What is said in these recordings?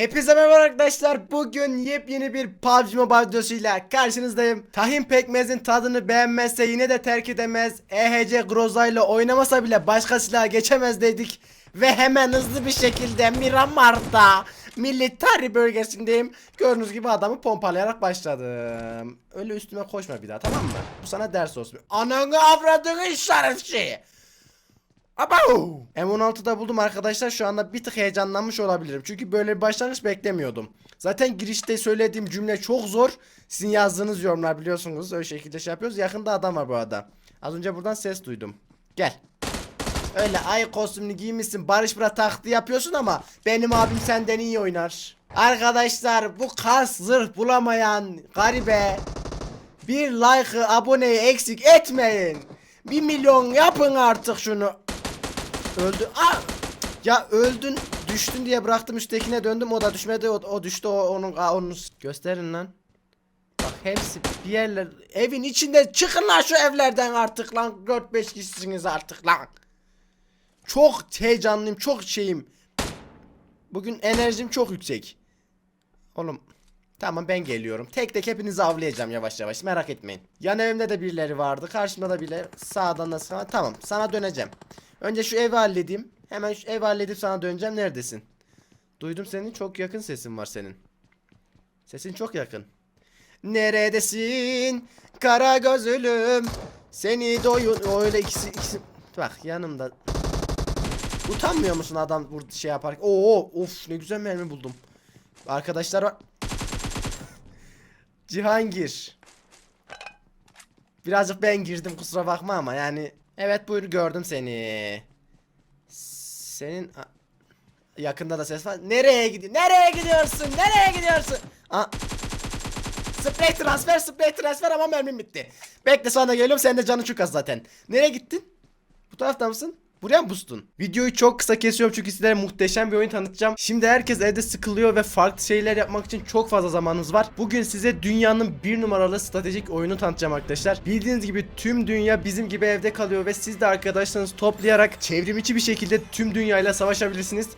Hepinize merhaba arkadaşlar. Bugün yepyeni bir PUBG Mobile videosuyla karşınızdayım. Tahin pekmezin tadını beğenmezse yine de terk edemez. EHC Groza ile oynamasa bile başka silaha geçemez dedik. Ve hemen hızlı bir şekilde Miramar'da military bölgesindeyim. Gördüğünüz gibi adamı pompalayarak başladım. Öyle üstüme koşma bir daha tamam mı? Bu sana ders olsun. Ananı avradını şerefçi. Abo! M16'da buldum arkadaşlar. Şu anda bir tık heyecanlanmış olabilirim. Çünkü böyle bir başlangıç beklemiyordum. Zaten girişte söylediğim cümle çok zor. Sizin yazdığınız yorumlar biliyorsunuz. Öyle şekilde şey yapıyoruz. Yakında adam var bu arada. Az önce buradan ses duydum. Gel. Öyle ay kostümünü giymişsin. Barış Bıra taktı yapıyorsun ama benim abim senden iyi oynar. Arkadaşlar bu kas zırh bulamayan garibe bir like'ı aboneyi eksik etmeyin. Bir milyon yapın artık şunu. Öldü. Aa! Ya öldün, düştün diye bıraktım üsttekine döndüm o da düşmedi o, o düştü o onun aa, onun gösterin lan. Bak hepsi bir yerler evin içinde çıkın lan şu evlerden artık lan 4-5 kişisiniz artık lan. Çok heyecanlıyım, çok şeyim. Bugün enerjim çok yüksek. Oğlum Tamam ben geliyorum. Tek tek hepinizi avlayacağım yavaş yavaş. Merak etmeyin. Yan evimde de birileri vardı. Karşımda da birileri. Sağdan da sağa. Tamam sana döneceğim. Önce şu evi halledeyim. Hemen şu evi halledip sana döneceğim. Neredesin? Duydum senin çok yakın sesin var senin. Sesin çok yakın. Neredesin? Kara gözlüm. Seni doyun. Öyle ikisi, ikisi. Bak yanımda. Utanmıyor musun adam burada şey yapar? Oo of ne güzel mermi buldum. Arkadaşlar var. Cihangir. Birazcık ben girdim kusura bakma ama yani. Evet buyur gördüm seni. Senin yakında da ses var. Nereye gidiyorsun? Nereye gidiyorsun? Nereye gidiyorsun? Aa. Spray transfer, spray transfer ama mermim bitti. Bekle sonra geliyorum sen de canın çok az zaten. Nereye gittin? Bu tarafta mısın? Buraya mı bustun? Videoyu çok kısa kesiyorum çünkü sizlere muhteşem bir oyun tanıtacağım. Şimdi herkes evde sıkılıyor ve farklı şeyler yapmak için çok fazla zamanınız var. Bugün size dünyanın bir numaralı stratejik oyunu tanıtacağım arkadaşlar. Bildiğiniz gibi tüm dünya bizim gibi evde kalıyor ve siz de arkadaşlarınızı toplayarak çevrimiçi bir şekilde tüm dünyayla savaşabilirsiniz.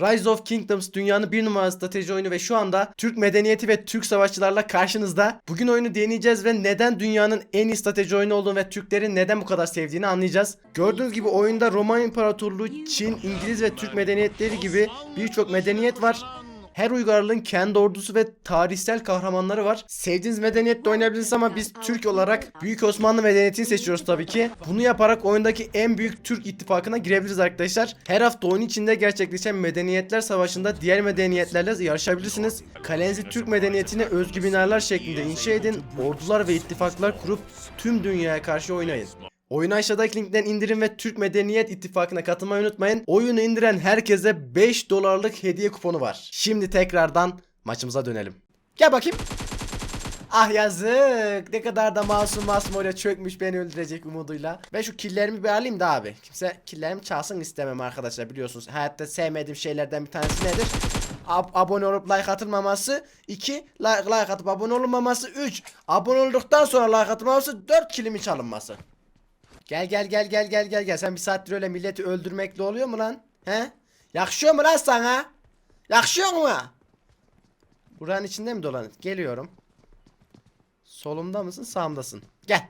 Rise of Kingdoms dünyanın bir numaralı strateji oyunu ve şu anda Türk medeniyeti ve Türk savaşçılarla karşınızda. Bugün oyunu deneyeceğiz ve neden dünyanın en iyi strateji oyunu olduğunu ve Türklerin neden bu kadar sevdiğini anlayacağız. Gördüğünüz gibi oyunda Roma İmparatorluğu, Çin, İngiliz ve Türk medeniyetleri gibi birçok medeniyet var. Her uygarlığın kendi ordusu ve tarihsel kahramanları var. Sevdiğiniz medeniyette oynayabilirsiniz ama biz Türk olarak Büyük Osmanlı medeniyetini seçiyoruz tabii ki. Bunu yaparak oyundaki en büyük Türk ittifakına girebiliriz arkadaşlar. Her hafta oyun içinde gerçekleşen medeniyetler savaşında diğer medeniyetlerle yarışabilirsiniz. Kalenizi Türk medeniyetine özgü binalar şeklinde inşa edin. Ordular ve ittifaklar kurup tüm dünyaya karşı oynayın. Oyunu aşağıdaki linkten indirin ve Türk Medeniyet İttifakı'na katılmayı unutmayın. Oyunu indiren herkese 5 dolarlık hediye kuponu var. Şimdi tekrardan maçımıza dönelim. Gel bakayım. Ah yazık. Ne kadar da masum öyle çökmüş beni öldürecek umuduyla. Ben şu killerimi bir alayım da abi. Kimse killerimi çalsın istemem arkadaşlar biliyorsunuz. Hayatta sevmediğim şeylerden bir tanesi nedir? Ab- abone olup like atılmaması 2 like, like atıp abone olunmaması 3 abone olduktan sonra like atılmaması 4 kilimi çalınması Gel gel gel gel gel gel gel. Sen bir saattir öyle milleti öldürmekle oluyor mu lan? He? Yakışıyor mu lan sana? Yakışıyor mu? Buranın içinde mi dolanıp? Geliyorum. Solumda mısın sağımdasın? Gel.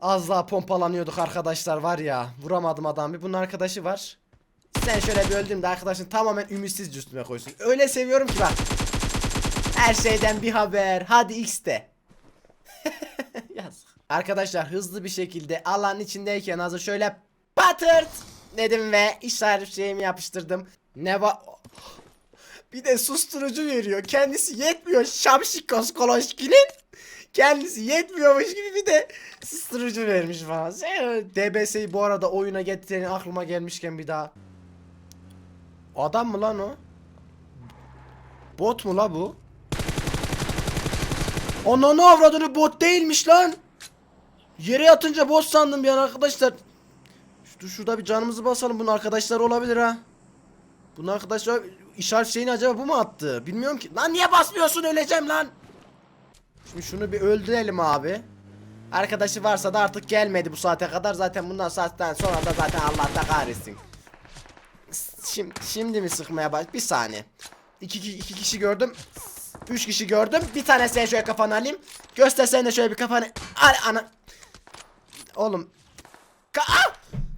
Az daha pompalanıyorduk arkadaşlar var ya. Vuramadım adam. Bir bunun arkadaşı var. Sen şöyle bir öldüm de arkadaşın tamamen ümitsizce üstüme koysun. Öyle seviyorum ki bak. Her şeyden bir haber. Hadi X de. Yazık. Arkadaşlar hızlı bir şekilde alan içindeyken hazır şöyle patırt dedim ve işaret şeyimi yapıştırdım. Ne va... Bir de susturucu veriyor. Kendisi yetmiyor. Şamşikos Koloşki'nin kendisi yetmiyormuş gibi bir de susturucu vermiş falan. DBS'yi bu arada oyuna getiren aklıma gelmişken bir daha. Adam mı lan o? Bot mu la bu? Ananı avradını bot değilmiş lan. Yere yatınca bot sandım bir an arkadaşlar. Şu, şurada bir canımızı basalım bunun arkadaşları olabilir ha. Bunun arkadaşlar işaret şeyini acaba bu mu attı? Bilmiyorum ki. Lan niye basmıyorsun öleceğim lan. Şimdi şunu bir öldürelim abi. Arkadaşı varsa da artık gelmedi bu saate kadar. Zaten bundan saatten sonra da zaten Allah da kahretsin. Şimdi, şimdi mi sıkmaya baş? Bir saniye. İki, iki, iki kişi gördüm. Üç kişi gördüm. Bir tane sen şöyle kafanı alayım. Göster sen de şöyle bir kafanı. Al ana. Oğlum. Ka Ah!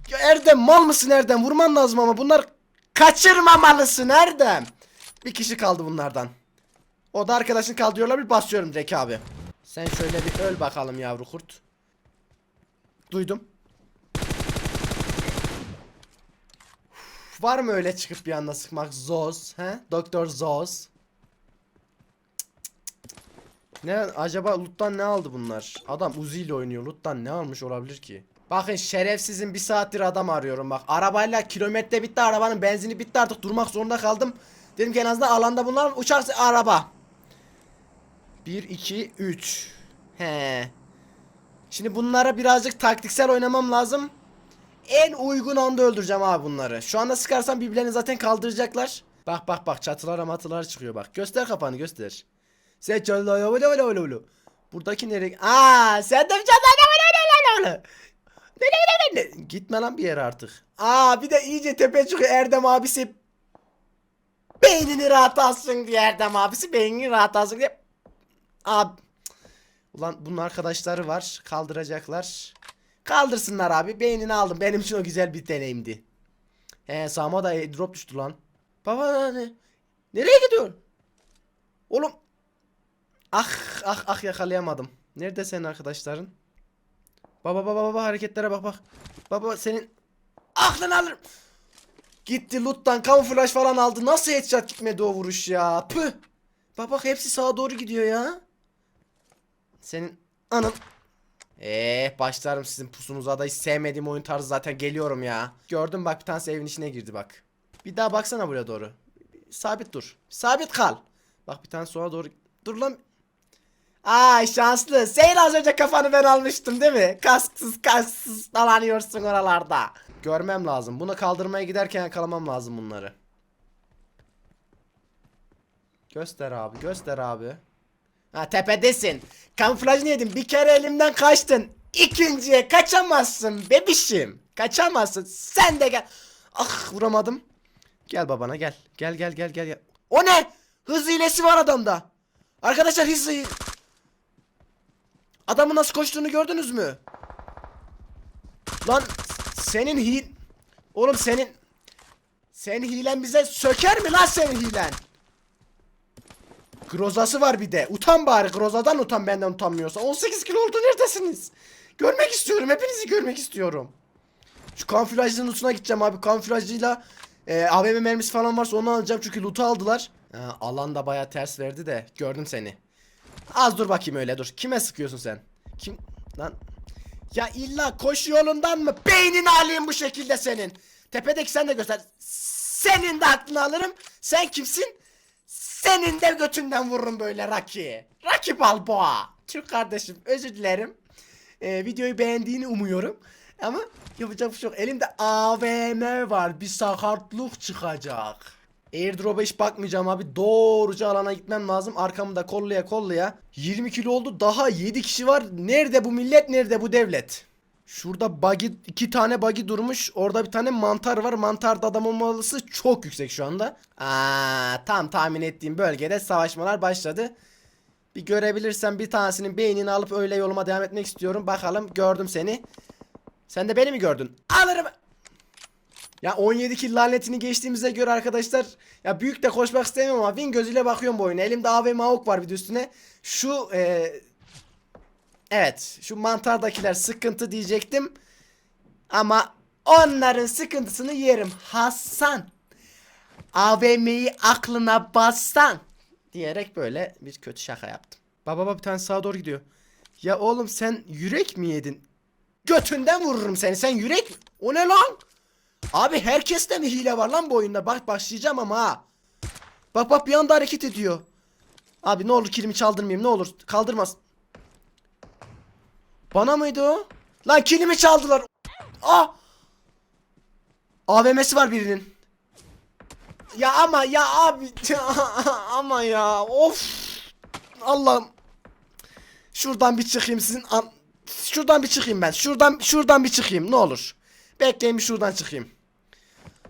Ya Erdem mal mısın Erdem? Vurman lazım ama bunlar kaçırmamalısın Erdem. Bir kişi kaldı bunlardan. O da arkadaşını kaldırıyorlar bir basıyorum direkt abi. Sen şöyle bir öl bakalım yavru kurt. Duydum. Uf, Var mı öyle çıkıp bir anda sıkmak? Zoz, he? Doktor Zoz. Ne acaba loot'tan ne aldı bunlar? Adam Uzi ile oynuyor. Loot'tan ne almış olabilir ki? Bakın şerefsizin bir saattir adam arıyorum bak. Arabayla kilometre bitti arabanın benzini bitti artık durmak zorunda kaldım. Dedim ki en azından alanda bunlar uçak araba. 1 2 3. He. Şimdi bunlara birazcık taktiksel oynamam lazım. En uygun anda öldüreceğim abi bunları. Şu anda sıkarsam birbirlerini zaten kaldıracaklar. Bak bak bak çatılara matılara çıkıyor bak. Göster kafanı göster. Sen çatılara öyle öyle öyle öyle. Buradaki nereye? Aa sen de ne. Gitme lan bir yere artık. Aa bir de iyice tepe çıkıyor Erdem abisi. Beynini rahat alsın diye Erdem abisi beynini rahat alsın diye. Abi. Ulan bunun arkadaşları var. Kaldıracaklar. Kaldırsınlar abi. Beynini aldım. Benim için o güzel bir deneyimdi. He sağıma da drop düştü lan. Baba ne? Nereye gidiyor? Oğlum. Ah ah ah yakalayamadım. Nerede senin arkadaşların? Baba baba baba hareketlere bak bak. Baba senin aklını alırım. Gitti loot'tan kamuflaj falan aldı. Nasıl headshot gitmedi o vuruş ya? Püh. Bak bak hepsi sağa doğru gidiyor ya. Senin anın. Eee başlarım sizin pusunuza da hiç sevmediğim oyun tarzı zaten geliyorum ya. Gördüm bak bir tanesi evin içine girdi bak. Bir daha baksana buraya doğru. Sabit dur. Sabit kal. Bak bir tane sola doğru. Dur lan. Ay şanslı. Senin az önce kafanı ben almıştım değil mi? Kasksız kasksız dalanıyorsun oralarda. Görmem lazım. Bunu kaldırmaya giderken yakalamam lazım bunları. Göster abi göster abi. Ha tepedesin. Kamuflaj yedim. Bir kere elimden kaçtın. İkinciye kaçamazsın bebişim. Kaçamazsın. Sen de gel. Ah vuramadım. Gel babana gel. Gel gel gel gel. gel. O ne? Hız hilesi var adamda. Arkadaşlar hız Adamın nasıl koştuğunu gördünüz mü? Lan senin hil... Oğlum senin... Senin hilen bize söker mi lan senin hilen? Grozası var bir de. Utan bari. Grozadan utan benden utanmıyorsa. 18 kilo oldu neredesiniz? Görmek istiyorum. Hepinizi görmek istiyorum. Şu kamuflajcının lootuna gideceğim abi. Kamuflajcıyla e, AVM mermisi falan varsa onu alacağım. Çünkü loot'u aldılar. Ha, alan da baya ters verdi de. Gördüm seni. Az dur bakayım öyle dur. Kime sıkıyorsun sen? Kim? Lan. Ya illa koş yolundan mı? Beynini alayım bu şekilde senin. Tepedeki sen de göster. Senin de aklını alırım. Sen kimsin? Senin de götünden vururum böyle Rocky. Rocky Balboa. Türk kardeşim özür dilerim. Ee, videoyu beğendiğini umuyorum. Ama yapacak bir şey yok. Elimde AVM var. Bir sakatlık çıkacak. Airdrop'a hiç bakmayacağım abi. Doğruca alana gitmem lazım. Arkamı da kollaya kollaya. 20 kilo oldu. Daha 7 kişi var. Nerede bu millet? Nerede bu devlet? Şurada buggy, iki tane buggy durmuş. Orada bir tane mantar var. Mantarda adam olmalısı çok yüksek şu anda. Aa, tam tahmin ettiğim bölgede savaşmalar başladı. Bir görebilirsem bir tanesinin beynini alıp öyle yoluma devam etmek istiyorum. Bakalım gördüm seni. Sen de beni mi gördün? Alırım. Ya 17 kill lanetini geçtiğimize göre arkadaşlar ya büyük de koşmak istemiyorum ama win gözüyle bakıyorum bu oyuna. Elimde AVM AUK var bir de üstüne. Şu e, Evet şu mantardakiler sıkıntı diyecektim. Ama onların sıkıntısını yerim. Hasan. AVM'yi aklına bassan. Diyerek böyle bir kötü şaka yaptım. Baba baba bir tane sağa doğru gidiyor. Ya oğlum sen yürek mi yedin? Götünden vururum seni. Sen yürek mi? O ne lan? Abi herkeste mi hile var lan bu oyunda? Bak başlayacağım ama ha. Bak bak bir anda hareket ediyor. Abi ne olur kilimi çaldırmayayım ne olur. Kaldırmaz. Bana mıydı o? Lan kilimi çaldılar. Ah! AVM'si var birinin. Ya ama ya abi ama ya of Allah'ım Şuradan bir çıkayım sizin an... Şuradan bir çıkayım ben. Şuradan şuradan bir çıkayım ne olur. Bekleyin bir şuradan çıkayım.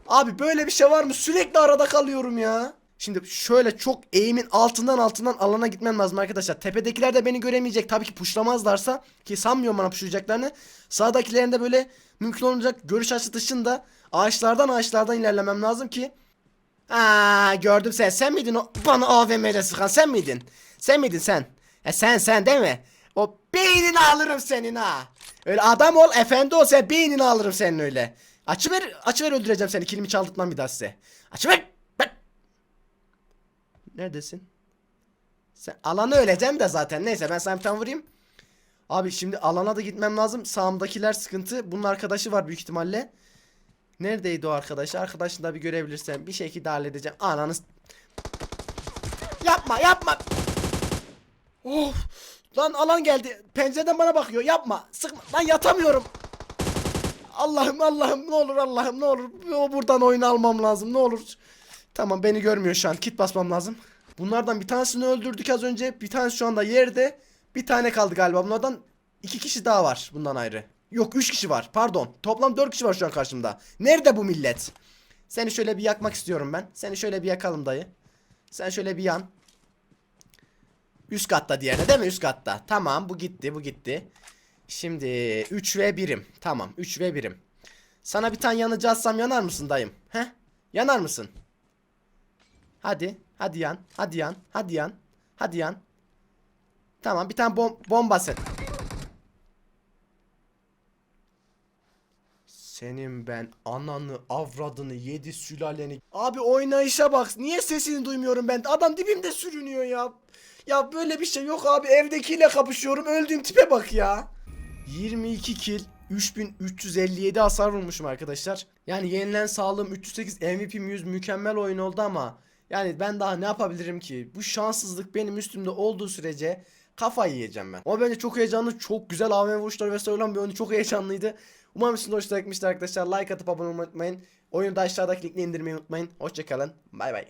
Abi böyle bir şey var mı? Sürekli arada kalıyorum ya. Şimdi şöyle çok eğimin altından altından alana gitmem lazım arkadaşlar. Tepedekiler de beni göremeyecek. Tabii ki puşlamazlarsa ki sanmıyorum bana puşlayacaklarını. Sağdakilerin de böyle mümkün olacak görüş açısı dışında ağaçlardan ağaçlardan ilerlemem lazım ki. Aa gördüm sen. Sen miydin o bana AVM'yle sıkan sen miydin? Sen miydin sen? E sen sen değil mi? O beynini alırım senin ha. Öyle adam ol efendi ol sen beynini alırım senin öyle. Açıver açıver öldüreceğim seni kilimi çaldırtmam bir daha size. Açıver. Ben... Neredesin? Sen alanı öleceksin de zaten. Neyse ben sana bir tane vurayım. Abi şimdi alana da gitmem lazım. Sağımdakiler sıkıntı. Bunun arkadaşı var büyük ihtimalle. Neredeydi o arkadaş? Arkadaşını da bir görebilirsem bir şekilde halledeceğim. Ananı s- Yapma yapma. Of. Lan alan geldi. Pencereden bana bakıyor. Yapma. Sıkma. Lan yatamıyorum. Allah'ım Allah'ım ne olur Allah'ım ne olur. O buradan oyunu almam lazım ne olur. Tamam beni görmüyor şu an. Kit basmam lazım. Bunlardan bir tanesini öldürdük az önce. Bir tanesi şu anda yerde. Bir tane kaldı galiba. Bunlardan iki kişi daha var bundan ayrı. Yok üç kişi var. Pardon. Toplam dört kişi var şu an karşımda. Nerede bu millet? Seni şöyle bir yakmak istiyorum ben. Seni şöyle bir yakalım dayı. Sen şöyle bir yan. Üst katta diğerine değil mi? Üst katta. Tamam bu gitti bu gitti. Şimdi 3 ve 1'im. Tamam 3 ve 1'im. Sana bir tane yanıcı atsam yanar mısın dayım? He? Yanar mısın? Hadi. Hadi yan. Hadi yan. Hadi yan. Hadi yan. Tamam bir tane bom bomba sen. Senin ben ananı avradını yedi sülaleni. Abi oynayışa bak. Niye sesini duymuyorum ben? Adam dibimde sürünüyor ya. Ya böyle bir şey yok abi. Evdekiyle kapışıyorum. Öldüğüm tipe bak ya. 22 kill. 3357 hasar vurmuşum arkadaşlar. Yani yenilen sağlığım 308 MVP'm 100 mükemmel oyun oldu ama yani ben daha ne yapabilirim ki? Bu şanssızlık benim üstümde olduğu sürece kafayı yiyeceğim ben. Ama bence çok heyecanlı, çok güzel AVM vuruşları vesaire olan bir oyundu. Çok heyecanlıydı. Umarım sizin hoşuna gitmiştir arkadaşlar. Like atıp abone olmayı unutmayın. Oyunu da aşağıdaki linkle indirmeyi unutmayın. Hoşçakalın. Bay bay.